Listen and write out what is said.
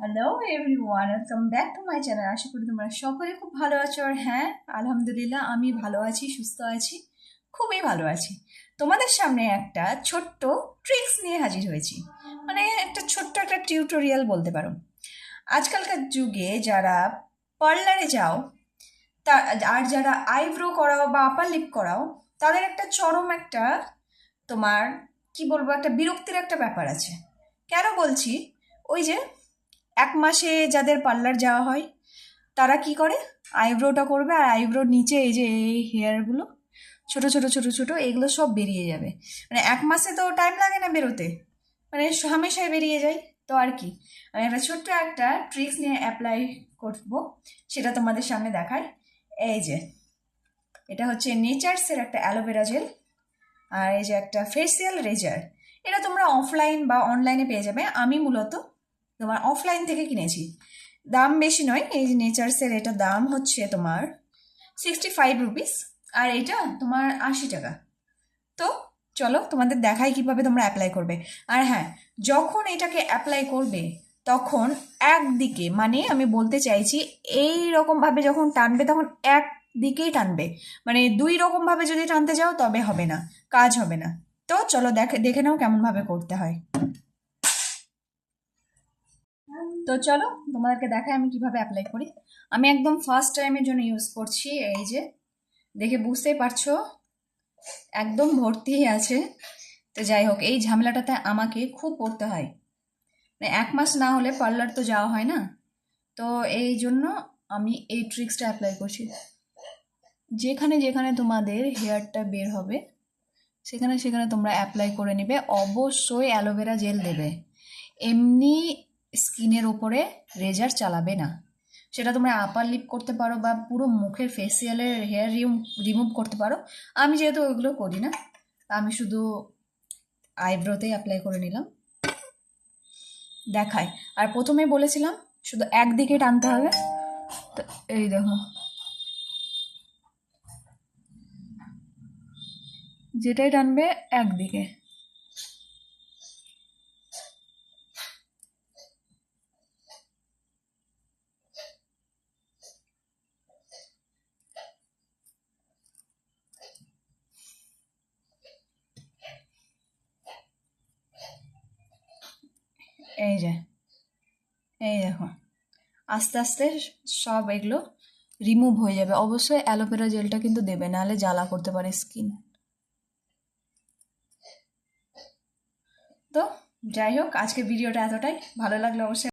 Hello everyone welcome back to my channel আশা করি তোমরা সকলে খুব ভালো আছো আর হ্যাঁ আলহামদুলিল্লাহ, আমি ভালো আছি, সুস্থ আছি, খুবই ভালো আছি। তোমাদের সামনে একটা ছোট্ট ট্রিক্স নিয়ে হাজির হয়েছি। মানে একটা ছোট্ট একটা টিউটোরিয়াল বলতে পারো। আজকালকার যুগে যারা পার্লারে যাও, তা, আর যারা আইব্রো করাও বা আপার লিপ করাও, তাদের একটা চরম একটা তোমার, কি বলব, একটা বিরক্তির একটা ব্যাপার আছে। কেন বলছি? ওই যে এক মাসে যাদের পার্লার যাওয়া হয়, তারা কি করে? আইব্রোটা করবে আর আইব্রোর নিচে এই যে এই হেয়ারগুলো, ছোট ছোট ছোট ছোট, এগুলো সব বেরিয়ে যাবে। মানে এক মাসে তো টাইম লাগে না বেরোতে। মানে হামেশাই বেরিয়ে যায়, তো আর কি। আমি একটা ছোট্ট একটা ট্রিক্স নিয়ে অ্যাপ্লাই করব, সেটা তোমাদের সামনে দেখায় এই যে, এটা হচ্ছে নেচার্সের একটা অ্যালোভেরা জেল, আর এই যে একটা ফেসিয়াল রেজার এটা তোমরা অফলাইন বা অনলাইনে পেয়ে যাবে। আমি মূলত তোমার অফলাইন থেকে কিনেছি। দাম বেশি নয়, এই নেচার্সের এটা দাম হচ্ছে তোমার সিক্সটি ফাইভ রুপিস আর এটা তোমার আশি টাকা। তো চলো তোমাদের দেখাই কীভাবে তোমরা অ্যাপ্লাই করবে। আর হ্যাঁ যখন এটাকে অ্যাপ্লাই করবে, তখন একদিকে মানে আমি বলতে চাইছি এই রকমভাবে যখন টানবে, তখন এক দিকেই টানবে। মানে দুই রকমভাবে যদি টানতে যাও, তবে হবে না, কাজ হবে না। তো চলো দেখে দেখে নাও কেমনভাবে করতে হয়। তো চলো তোমাদেরকে দেখায় আমি কীভাবে অ্যাপ্লাই করি। আমি একদম ফার্স্ট টাইমের জন্য ইউজ করছি এই যে, দেখে বুঝতেই পারছ, একদম ভর্তি আছে। তো যাই হোক, এই ঝামেলাটাতে আমাকে খুব পড়তে হয়। মানে এক মাস না হলে পার্লার তো যাওয়া হয় না। তো এই জন্য আমি এই ট্রিক্সটা অ্যাপ্লাই করছি। যেখানে যেখানে তোমাদের হেয়ারটা বের হবে, সেখানে সেখানে তোমরা অ্যাপ্লাই করে নেবে। অবশ্যই অ্যালোভেরা জেল দেবে। এমনি স্কিনের ওপরে রেজার চালাবে না। সেটা তোমরা আপার লিপ করতে পারো বা পুরো মুখের ফেসিয়ালের হেয়ার রিমুভ করতে পারো। আমি যেহেতু ওইগুলো করি না, আমি শুধু আইব্রোতেই অ্যাপ্লাই করে নিলাম। দেখায় আর প্রথমে বলেছিলাম, শুধু একদিকে টানতে হবে। তো এই দেখো। যেটাই টানবে, একদিকে। এই যে, এই দেখো। আস্তে আস্তে সব এগুলো রিমুভ হয়ে যাবে। অবশ্যই অ্যালোভেরা জেলটা কিন্তু দেবে, নাহলে জ্বালা করতে পারে স্কিন তো যাই হোক আজকে ভিডিওটা এতটাই। ভালো লাগল অবশ্যই